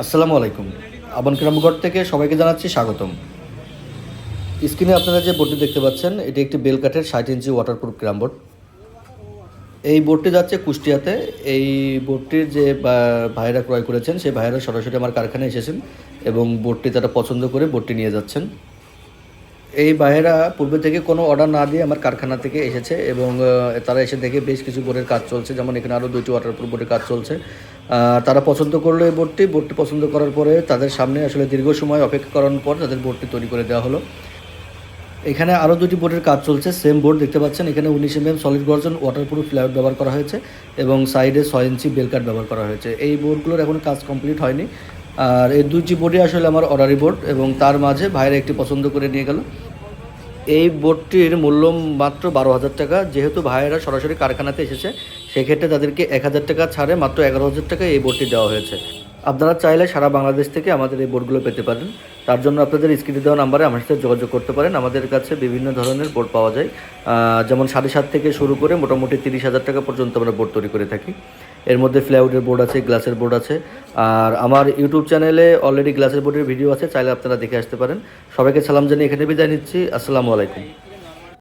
আসসালামু আলাইকুম। আবন কিরামগড় থেকে সবাইকে জানাচ্ছি স্বাগতম। স্ক্রিনে আপনারা যে বোর্ডটি দেখতে পাচ্ছেন, এটি একটি বেলকাঠের ষাট ইঞ্চি ওয়াটারপ্রুফ বোর্ড। এই বোর্ডটি যাচ্ছে কুষ্টিয়াতে। এই বোর্ডটির যে ভাইরা ক্রয় করেছেন, সেই ভাইরা সরাসরি আমার কারখানায় এসেছেন এবং বোর্ডটি তারা পছন্দ করে বোর্ডটি নিয়ে যাচ্ছেন। এই ভাইয়েরা পূর্বে থেকে কোনো অর্ডার না দিয়ে আমার কারখানা থেকে এসেছে এবং তারা এসে দেখে বেশ কিছু বোর্ডের কাজ চলছে। যেমন এখানে আরও দুইটি ওয়াটারপ্রুফ বোর্ডের কাজ চলছে। তারা পছন্দ করল এই বোর্ডটি বোর্ডটি পছন্দ করার পরে তাদের সামনে আসলে দীর্ঘ সময় অপেক্ষা করানোর পর তাদের বোর্ডটি তৈরি করে দেওয়া হলো। এখানে আরও দুটি বোর্ডের কাজ চলছে। সেম বোর্ড দেখতে পাচ্ছেন, এখানে উনিশ এম এম সলিড গর্জন ওয়াটারপ্রুফ ফ্লাইউড ব্যবহার করা হয়েছে এবং সাইডে ছয় ইঞ্চি বেল কাট ব্যবহার করা হয়েছে। এই বোর্ডগুলোর এখন কাজ কমপ্লিট হয়নি। আর এই দুইটি বোর্ডই আসলে আমার অর্ডারি বোর্ড এবং তার মাঝে ভাইরা একটি পছন্দ করে নিয়ে গেল। এই বোর্ডটির মূল্য মাত্র বারো হাজার টাকা। যেহেতু ভাইয়েরা সরাসরি কারখানাতে এসেছে, সেক্ষেত্রে তাদেরকে এক হাজার টাকা ছাড়ে মাত্র এগারো হাজার টাকা এই বোর্ডটি দেওয়া হয়েছে। আপনারা চাইলে সারা বাংলাদেশ থেকে আমাদের এই বোর্ডগুলো পেতে পারেন। তার জন্য আপনাদের স্ক্রিনে দেওয়া নাম্বারে আমার সাথে যোগাযোগ করতে পারেন। আমাদের কাছে বিভিন্ন ধরনের বোর্ড পাওয়া যায়। যেমন সাড়ে সাত থেকে শুরু করে মোটামুটি তিরিশ হাজার টাকা পর্যন্ত আমরা বোর্ড তৈরি করে থাকি। এর মধ্যে ফ্লাইউডের বোর্ড আছে গ্লাসের বোর্ড আছে। আর আমার ইউটিউব চ্যানেলে অলরেডি গ্লাসের বোর্ডের ভিডিও আছে, চাইলে আপনারা দেখে আসতে পারেন। সবাইকে সালাম জানিয়ে এখানে বিদায় নিচ্ছি। আসসালামু আলাইকুম।